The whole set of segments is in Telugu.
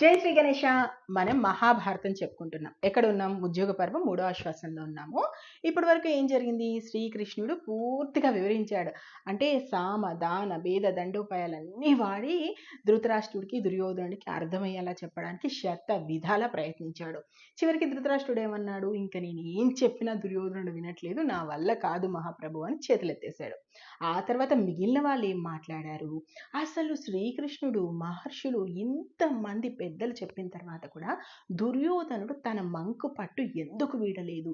జై శ్రీ గణేష మనం మహాభారతం చెప్పుకుంటున్నాం. ఎక్కడ ఉన్నాం ఉద్యోగ పర్వం మూడో ఆశ్వాసంలో ఉన్నాము. ఇప్పటి వరకు ఏం జరిగింది? శ్రీకృష్ణుడు పూర్తిగా వివరించాడు. అంటే సామ దాన భేద దండోపాయాలన్నీ వాడి ధృతరాష్ట్రుడికి దుర్యోధనుడికి అర్థమయ్యేలా చెప్పడానికి శత విధాల ప్రయత్నించాడు. చివరికి ధృతరాష్ట్రుడు ఏమన్నాడు? ఇంకా నేను ఏం చెప్పినా దుర్యోధనుడు వినట్లేదు. నా వల్ల కాదు మహాప్రభు అని చేతులెత్తేశాడు. ఆ తర్వాత మిగిలిన వాళ్ళు ఏం మాట్లాడారు? అసలు శ్రీకృష్ణుడు మహర్షులు ఇంతమంది పెద్దలు చెప్పిన తర్వాత కూడా దుర్యోధనుడు తన మంకు పట్టు ఎందుకు వీడలేదు?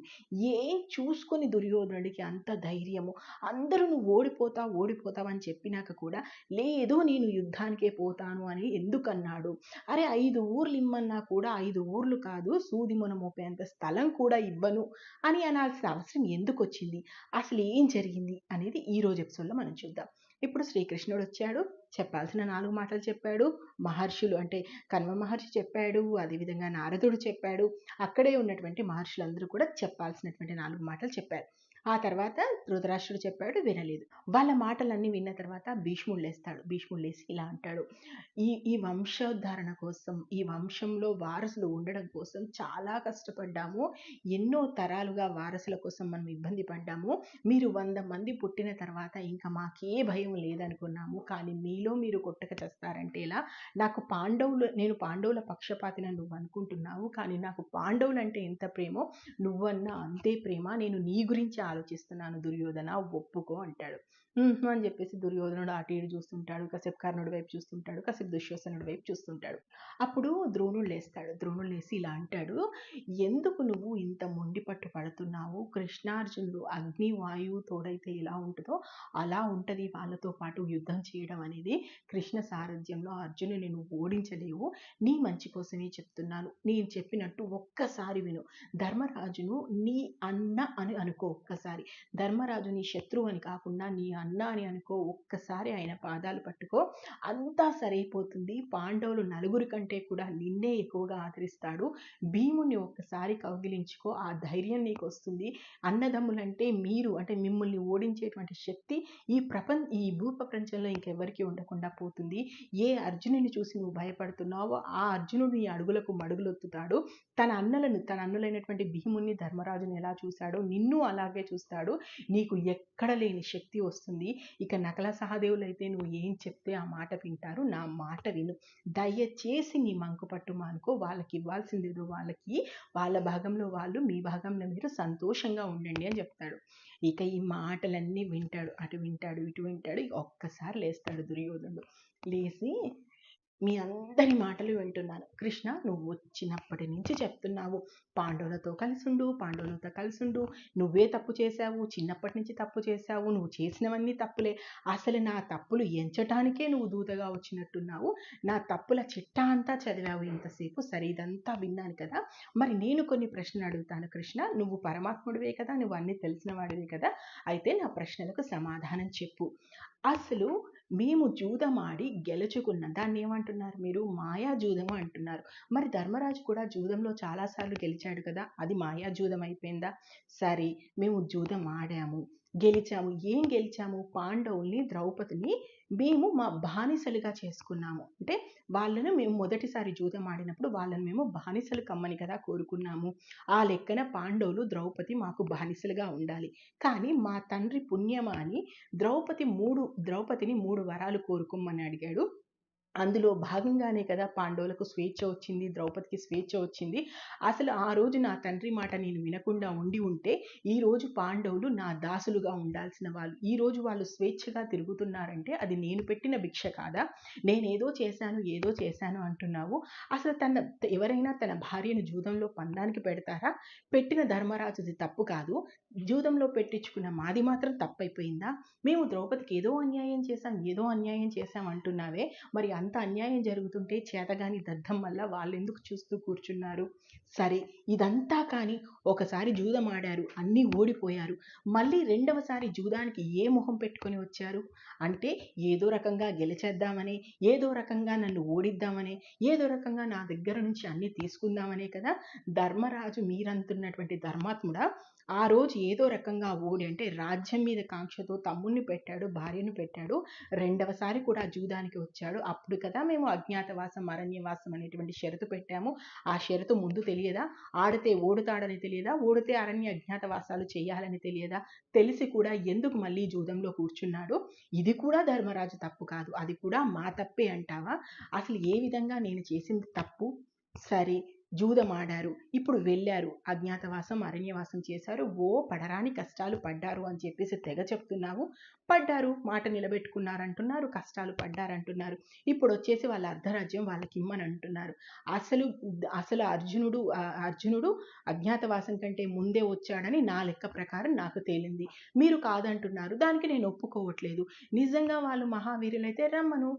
ఏం చూసుకొని దుర్యోధనుడికి అంత ధైర్యము? అందరూ నువ్వు ఓడిపోతావు ఓడిపోతావు అని చెప్పినాక కూడా లేదు నేను యుద్ధానికే పోతాను అని ఎందుకు అన్నాడు అరే ఐదు ఊర్లు ఇమ్మన్నా కూడా ఐదు ఊర్లు కాదు సూదిమొన మోపేంత స్థలం కూడా ఇవ్వను అని అనాల్సిన అవసరం ఎందుకు వచ్చింది? అసలు ఏం జరిగింది? అనేది ఈ రోజు ఎపిసోడ్లో మనం చూద్దాం. ఇప్పుడు శ్రీకృష్ణుడు వచ్చాడు. చెప్పాల్సిన నాలుగు మాటలు చెప్పాడు. మహర్షులు అంటే కన్వ మహర్షి చెప్పాడు అదేవిధంగా నారదుడు చెప్పాడు. అక్కడే ఉన్నటువంటి మహర్షులందరూ కూడా చెప్పాల్సినటువంటి నాలుగు మాటలు చెప్పారు. ఆ తర్వాత ధృతరాష్ట్రుడు చెప్పాడు వినలేదు. వాళ్ళ మాటలన్నీ విన్న తర్వాత భీష్ముడు లేస్తాడు. భీష్ముడు లేసి ఇలా అంటాడు ఈ ఈ వంశోద్ధారణ కోసం ఈ వంశంలో వారసులు ఉండడం కోసం చాలా కష్టపడ్డాము. ఎన్నో తరాలుగా వారసుల కోసం మనం ఇబ్బంది పడ్డాము. మీరు వంద మంది పుట్టిన తర్వాత ఇంకా మాకే భయం లేదనుకున్నాము. కానీ మీలో మీరు కొట్టక చేస్తారంటే ఇలా నాకు పాండవులు నేను పాండవుల పక్షపాతిన నువ్వు అనుకుంటున్నావు. కానీ నాకు పాండవులు అంటే ఎంత ప్రేమో నువ్వన్నా అంతే ప్రేమ. నేను నీ గురించి ఆలోచిస్తున్నాను దుర్యోధన ఒప్పుకో అంటాడు. అని చెప్పేసి దుర్యోధనుడు అటు ఇటు చూస్తుంటాడు కాసేపు కర్ణుడి వైపు చూస్తుంటాడు కాసేపు దుశ్యోధనుడి వైపు చూస్తుంటాడు. అప్పుడు ద్రోణుడు లేస్తాడు. ద్రోణుడు లేసి ఇలా అంటాడు ఎందుకు నువ్వు ఇంత మొండి పట్టు పడుతున్నావు? కృష్ణార్జునుడు అగ్ని వాయువు తోడైతే ఎలా ఉంటుందో అలా ఉంటుంది. వాళ్ళతో పాటు యుద్ధం చేయడం అనేది కృష్ణ సారథ్యంలో అర్జునుని నువ్వు ఓడించలేవు. నీ మంచి కోసమే చెప్తున్నాను. నేను చెప్పినట్టు ఒక్కసారి విను. ధర్మరాజును నీ అన్న అని అనుకో ఒక్కసారి. ధర్మరాజు నీ శత్రువు అని కాకుండా నీ అన్న అని అనుకో ఒక్కసారి ఆయన పాదాలు పట్టుకో అంతా సరైపోతుంది. పాండవులు నలుగురి కంటే కూడా నిన్నే ఎక్కువగా ఆదరిస్తాడు. భీముని ఒక్కసారి కౌగిలించుకో ఆ ధైర్యం నీకు వస్తుంది అన్నదమ్ములంటే మీరు అంటే మిమ్మల్ని ఓడించేటువంటి శక్తి ఈ ప్రపంచ ఈ భూ ప్రపంచంలో ఇంకెవరికి ఉండకుండా పోతుంది. ఏ అర్జునుని చూసి నువ్వు భయపడుతున్నావో ఆ అర్జునుడు నీ అడుగులకు మడుగులొత్తుతాడు. తన అన్నలను తన అన్నులైనటువంటి భీముని ధర్మరాజుని ఎలా చూశాడో నిన్ను అలాగే చూస్తాడు. నీకు ఎక్కడ లేని శక్తి వస్తుంది. ఇక నకల సహదేవులు అయితే నువ్వు ఏం చెప్తే ఆ మాట వింటారు. నా మాట విను. దయచేసి నీ మంకు పట్టు మానుకో. వాళ్ళకి ఇవ్వాల్సింది వాళ్ళకి. వాళ్ళ భాగంలో వాళ్ళు మీ భాగంలో మీరు సంతోషంగా ఉండండి అని చెప్తాడు. ఇక ఈ మాటలన్నీ వింటాడు. అటు వింటాడు ఇటు వింటాడు. ఒక్కసారి లేస్తాడు దుర్యోధనుడు. లేచి మీ అందరి మాటలు వింటున్నాను. కృష్ణ నువ్వు వచ్చినప్పటి నుంచి చెప్తున్నావు. పాండవులతో కలిసిండు పాండవులతో కలిసిండు. నువ్వే తప్పు చేశావు. చిన్నప్పటి నుంచి తప్పు చేశావు. నువ్వు చేసినవన్నీ తప్పులే. అసలు నా తప్పులు ఎంచటానికే నువ్వు దూతగా వచ్చినట్టున్నావు. నా తప్పుల చిట్టా అంతా చదివావు ఇంతసేపు. సరే ఇదంతా విన్నాను కదా. మరి నేను కొన్ని ప్రశ్నలు అడుగుతాను కృష్ణ. నువ్వు పరమాత్ముడివే కదా. నువ్వు అన్నీ తెలిసిన వాడివే కదా. అయితే నా ప్రశ్నలకు సమాధానం చెప్పు. అసలు మేము జూదమాడి గెలుచుకున్న. దాన్ని ఏమంటున్నారు మీరు? మాయా జూదము అంటున్నారు. మరి ధర్మరాజు కూడా జూదంలో చాలాసార్లు గెలిచాడు కదా అది మాయా జూదం అయిపోయిందా సరే మేము జూదం ఆడాము గెలిచాము ఏం గెలిచాము? పాండవుల్ని ద్రౌపదిని మేము మా బానిసలుగా చేసుకున్నాము. అంటే వాళ్ళను మేము మొదటిసారి జూదం ఆడినప్పుడు వాళ్ళని మేము బానిసలు కమ్మని కదా కోరుకున్నాము. ఆ లెక్కన పాండవులు ద్రౌపది మాకు బానిసలుగా ఉండాలి. కానీ మా తండ్రి పుణ్యమా అని ద్రౌపది మూడు ద్రౌపదిని మూడు వరాలు కోరుకోమని అడిగాడు. అందులో భాగంగానే కదా పాండవులకు స్వేచ్ఛ వచ్చింది ద్రౌపదికి స్వేచ్ఛ వచ్చింది. అసలు ఆ రోజు నా తండ్రి మాట నేను వినకుండా ఉండి ఉంటే ఈ రోజు పాండవులు నా దాసులుగా ఉండాల్సిన వాళ్ళు. ఈ రోజు వాళ్ళు స్వేచ్ఛగా తిరుగుతున్నారంటే అది నేను పెట్టిన భిక్ష కాదా? నేనేదో చేశాను ఏదో చేశాను అంటున్నావు. అసలు తన ఎవరైనా తన భార్యను జూదంలో పందానికి పెడతారా? పెట్టిన ధర్మరాజుది తప్పు కాదు. జూదంలో పెట్టించుకున్న మాది మాత్రం తప్పైపోయిందా? మేము ద్రౌపదికి ఏదో అన్యాయం చేశాం ఏదో అన్యాయం చేశాం అంటున్నావే. మరి అంత అన్యాయం జరుగుతుంటే చేతగాని దద్దం వల్ల వాళ్ళు ఎందుకు చూస్తూ కూర్చున్నారు? సరే ఇదంతా కానీ ఒకసారి జూదం ఆడారు అన్నీ ఓడిపోయారు మళ్ళీ రెండవసారి జూదానికి ఏ మొహం పెట్టుకొని వచ్చారు? అంటే ఏదో రకంగా గెలిచేద్దామని ఏదో రకంగా నన్ను ఓడిద్దామని ఏదో రకంగా నా దగ్గర నుంచి అన్నీ తీసుకుందామనే కదా ధర్మరాజు మీరంటున్నటువంటి ధర్మాత్ముడా? ఆ రోజు ఏదో రకంగా ఓడి అంటే రాజ్యం మీద కాంక్షతో తమ్ముణ్ణి పెట్టాడు భార్యను పెట్టాడు రెండవసారి కూడా జూదానికి వచ్చాడు. అప్పుడు అప్పుడు కదా మేము అజ్ఞాతవాసం అరణ్యవాసం అనేటువంటి షరతు పెట్టాము. ఆ షరతు ముందు తెలియదా? ఆడితే ఓడుతాడని తెలియదా? ఓడితే అరణ్య అజ్ఞాతవాసాలు చేయాలని తెలియదా? తెలిసి కూడా ఎందుకు మళ్ళీ జూదంలో కూర్చున్నాడు? ఇది కూడా ధర్మరాజు తప్పు కాదు. అది కూడా మా తప్పే అంటావా? అసలు ఏ విధంగా నేను చేసింది తప్పు? సరే జూదం ఆడారు ఇప్పుడు వెళ్ళారు. అజ్ఞాతవాసం అరణ్యవాసం చేశారు. ఓ పడరాని కష్టాలు పడ్డారు అని చెప్పేసి తెగ చెప్తున్నావు. పడ్డారు. మాట నిలబెట్టుకున్నారంటున్నారు. కష్టాలు పడ్డారంటున్నారు. ఇప్పుడు వచ్చేసి వాళ్ళ అర్ధరాజ్యం వాళ్ళకి ఇమ్మని అంటున్నారు. అసలు అసలు అర్జునుడు అర్జునుడు అజ్ఞాతవాసం కంటే ముందే వచ్చాడని నా లెక్క ప్రకారం నాకు తేలింది. మీరు కాదంటున్నారు. దానికి నేను ఒప్పుకోవట్లేదు. నిజంగా వాళ్ళు మహావీరులైతే రమ్మను.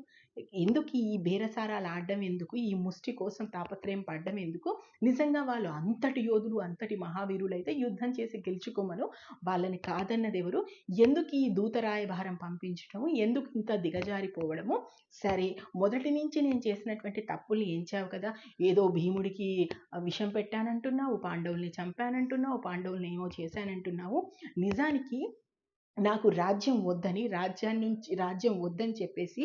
ఎందుకు ఈ బేరసారాలు ఆడడం ఎందుకు? ఈ ముష్టి కోసం తాపత్రయం పడడం ఎందుకు? నిజంగా వాళ్ళు అంతటి యోధులు అంతటి మహావీరులైతే యుద్ధం చేసి గెలుచుకోమను. వాళ్ళని కాదన్నది ఎవరు? ఎందుకు ఈ దూతరాయభారం పంపించడము ఎందుకు ఇంత దిగజారిపోవడము? సరే మొదటి నుంచి నేను చేసినటువంటి తప్పుల్ని ఎంచావు కదా? ఏదో భీముడికి విషం పెట్టానంటున్నావు పాండవుల్ని చంపానంటున్నావు పాండవుల్ని ఏమో చేశానంటున్నావు. నిజానికి నాకు రాజ్యం వద్దని రాజ్యాన్ని రాజ్యం వద్దని చెప్పేసి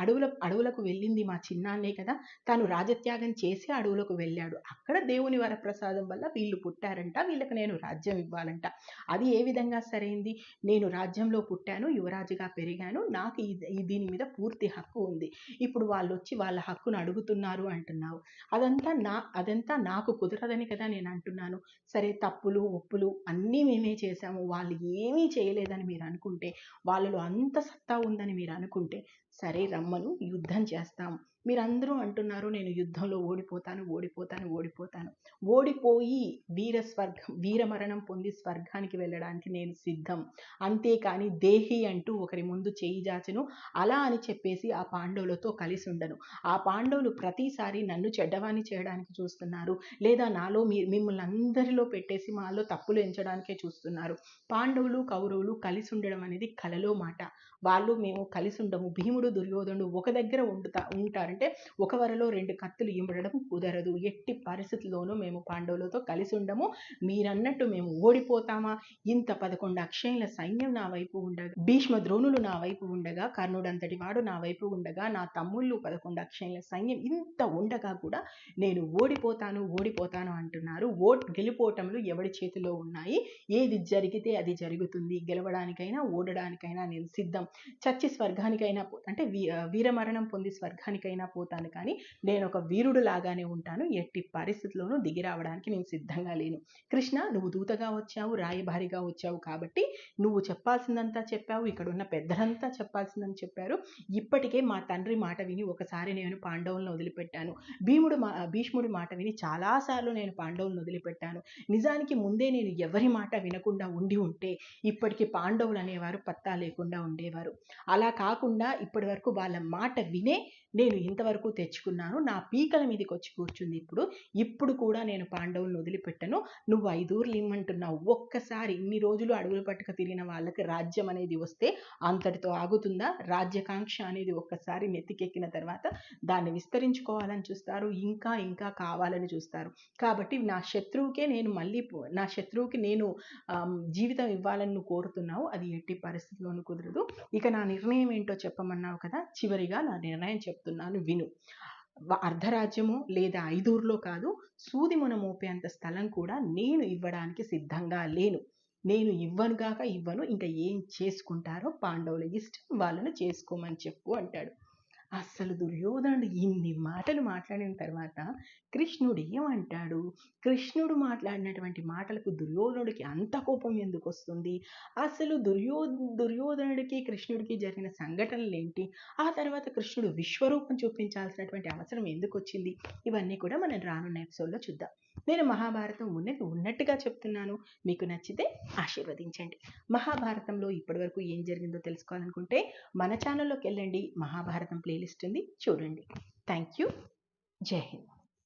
అడవుల అడవులకు వెళ్ళింది మా చిన్నాన్నే కదా. తాను రాజత్యాగం చేసి అడవులకు వెళ్ళాడు. అక్కడ దేవుని వరప్రసాదం వల్ల వీళ్ళు పుట్టారంట. వీళ్ళకి నేను రాజ్యం ఇవ్వాలంట. అది ఏ విధంగా సరైంది? నేను రాజ్యంలో పుట్టాను యువరాజుగా పెరిగాను. నాకు ఈ దీని మీద పూర్తి హక్కు ఉంది. ఇప్పుడు వాళ్ళు వచ్చి వాళ్ళ హక్కును అడుగుతున్నారు అంటున్నావు. అదంతా నా అదంతా నాకు కుదరదని కదా నేను అంటున్నాను. సరే తప్పులు ఒప్పులు అన్నీ మేమే చేశాము. వాళ్ళు ఏమీ చేయలేదు. లేదని మీరు అనుకుంటే వాళ్ళలో అంత సత్తా ఉందని మీరు అనుకుంటే సరే రమ్మను యుద్ధం చేస్తాం. మీరందరూ అంటున్నారు నేను యుద్ధంలో ఓడిపోతాను ఓడిపోతాను ఓడిపోతాను. ఓడిపోయి వీర స్వర్గం వీరమరణం పొంది స్వర్గానికి వెళ్ళడానికి నేను సిద్ధం. అంతేకాని దేహి అంటూ ఒకరి ముందు చేయి జాచను. అలా అని చెప్పేసి ఆ పాండవులతో కలిసి ఉండను. ఆ పాండవులు ప్రతిసారి నన్ను చెడ్డవాణి చేయడానికి చూస్తున్నారు. లేదా నాలో మీ మిమ్మల్ని అందరిలో పెట్టేసి మాలో తప్పులు ఎంచడానికే చూస్తున్నారు. పాండవులు కౌరవులు కలిసి ఉండడం అనేది కలలో మాట. వాళ్ళు మేము కలిసి ఉండము. భీముడు దుర్యోధనుడు ఒక దగ్గర ఉండుతా ఉంటారంటే ఒక వరలో రెండు కత్తులు ఇమ్మడడం కుదరదు. ఎట్టి పరిస్థితుల్లోనూ మేము పాండవులతో కలిసి ఉండము. మీరన్నట్టు మేము ఓడిపోతామా? ఇంత పదకొండు అక్షయుల సైన్యం నా వైపు ఉండగా భీష్మ ద్రోణులు నా వైపు ఉండగా కర్ణుడంతటి వాడు నా వైపు ఉండగా నా తమ్ముళ్ళు పదకొండు అక్షయుల సైన్యం ఇంత ఉండగా కూడా నేను ఓడిపోతాను ఓడిపోతాను అంటున్నారు. ఓట్ గెలిపోవటంలో ఎవడి చేతిలో ఉన్నాయి? ఏది జరిగితే అది జరుగుతుంది. గెలవడానికైనా ఓడడానికైనా నేను సిద్ధం. చచ్చి స్వర్గానికైనా అంటే వీ వీరమరణం పొంది స్వర్గానికైనా పోతాను కానీ నేను ఒక వీరుడు లాగానే ఉంటాను. ఎట్టి పరిస్థితుల్లోనూ దిగి రావడానికి నేను సిద్ధంగా లేను. కృష్ణ నువ్వు దూతగా వచ్చావు రాయభారిగా వచ్చావు కాబట్టి నువ్వు చెప్పాల్సిందంతా చెప్పావు ఇక్కడ ఉన్న పెద్దలంతా చెప్పాల్సిందని చెప్పారు. ఇప్పటికే మా తండ్రి మాట విని ఒకసారి నేను పాండవులను వదిలిపెట్టాను. భీముడు మా భీష్ముడి మాట విని చాలాసార్లు నేను పాండవులను వదిలిపెట్టాను. నిజానికి ముందే నేను ఎవరి మాట వినకుండా ఉండి ఉంటే ఇప్పటికీ పాండవులు అనేవారు పత్తా లేకుండా ఉండేవారు. అలా కాకుండా ఇప్పటి వరకు వాళ్ళ మాట వినే నేను ఇంతవరకు తెచ్చుకున్నాను నా పీకల మీదకి వచ్చి కూర్చుంది ఇప్పుడు ఇప్పుడు కూడా నేను పాండవులను వదిలిపెట్టను. నువ్వు ఐదూర్లు ఇమ్మంటున్నావు. ఒక్కసారి ఇన్ని రోజులు అడుగులు పట్టుక తిరిగిన వాళ్ళకి రాజ్యం అనేది వస్తే అంతటితో ఆగుతుందా? రాజ్యకాంక్ష అనేది ఒక్కసారి నెత్తికెక్కిన తర్వాత దాన్ని విస్తరించుకోవాలని చూస్తారు. ఇంకా ఇంకా కావాలని చూస్తారు. కాబట్టి నా శత్రువుకే నేను మళ్ళీ నా శత్రువుకి నేను జీవితం ఇవ్వాలని నువ్వు కోరుతున్నావు. అది ఎట్టి పరిస్థితిలోనూ కుదరదు. ఇక నా నిర్ణయం ఏంటో చెప్పమన్నావు కదా? చివరిగా నా నిర్ణయం చెప్తున్నాను విను. అర్ధరాజ్యము లేదా ఐదూరులో కాదు సూది మోపే మోపేంత స్థలం కూడా నేను ఇవ్వడానికి సిద్ధంగా లేను. నేను ఇవ్వనుగాక ఇవ్వను ఇంకా ఏం చేసుకుంటారో పాండవుల ఇష్టం వాళ్ళను చేసుకోమని చెప్పు అంటాడు. అస్సలు దుర్యోధనుడు ఇన్ని మాటలు మాట్లాడిన తర్వాత కృష్ణుడు ఏమంటాడు? కృష్ణుడు మాట్లాడినటువంటి మాటలకు దుర్యోధనుడికి అంత కోపం ఎందుకు వస్తుంది? అసలు దుర్యో దుర్యోధనుడికి కృష్ణుడికి జరిగిన సంఘటనలు ఏంటి? ఆ తర్వాత కృష్ణుడు విశ్వరూపం చూపించాల్సినటువంటి అవసరం ఎందుకు వచ్చింది? ఇవన్నీ కూడా మనం రానున్న ఎపిసోడ్లో చూద్దాం. నేను మహాభారతం ఉన్నది ఉన్నట్టుగా చెప్తున్నాను. మీకు నచ్చితే ఆశీర్వదించండి. మహాభారతంలో ఇప్పటివరకు ఏం జరిగిందో తెలుసుకోవాలనుకుంటే మన ఛానల్లోకి వెళ్ళండి. మహాభారతం ప్లే ప్లేలిస్ట్ ఉంది చూడండి. Thank you. జై హింద్.